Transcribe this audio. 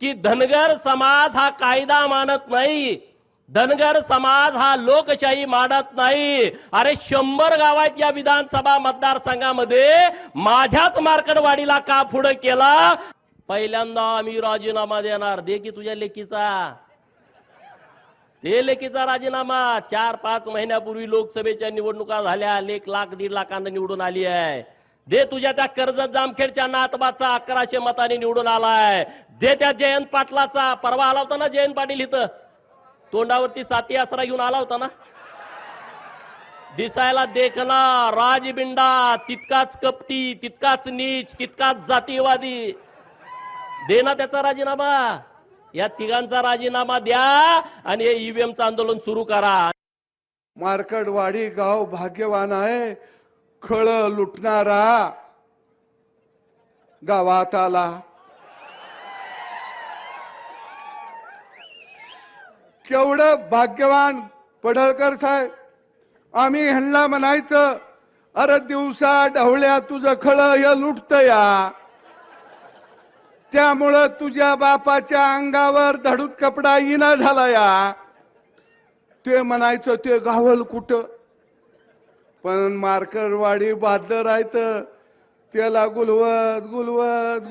की धनगर समाज हा कायदा मानत नाही. धनगर समाज हा लोकशाही मानत नाही. अरे शंभर गावात या विधानसभा मतदारसंघामध्ये माझ्याच मार्कडवाडीला का पुढे केला? पहिल्यांदा आम्ही राजीनामा देणार. दे की तुझ्या लेकीचा. ते लेकीचा राजीनामा. चार पाच महिन्यापूर्वी लोकसभेच्या निवडणुका झाल्या. लेख लाख दीड लाखांना निवडून आली आहे. दे तुझ्या त्या कर्जत जामखेडच्या नातबाचा अकराशे मताने निवडून आलाय. दे त्या जयंत पाटलाचा. परवा आला होता ना जयंत पाटील इथं? तोंडावरती साती आसरा घेऊन आला होता ना? दिसायला देखना राजबिंडा तितकाच कपटी तितकाच नीच तितकाच जातीवादी दे ना त्याचा राजीनामा. या तिघांचा राजीनामा द्या आणि हे ईव्हीएमचं आंदोलन सुरू करा. मार्कडवाडी गाव भाग्यवान आहे. खळ लुटणारा गावात आला. केवढं भाग्यवान पडळकर साहेब आम्ही ह्यांना म्हणायचं अरे दिवसा ढवळ्या तुझं खळ या लुटत या. त्यामुळं तुझ्या बापाच्या अंगावर धडूत कपडा इना झाला या. ते म्हणायचं ते गावल कुठं? पण मार्करवाडी बहादर आहेत त्याला गुलवत गुलवत गुल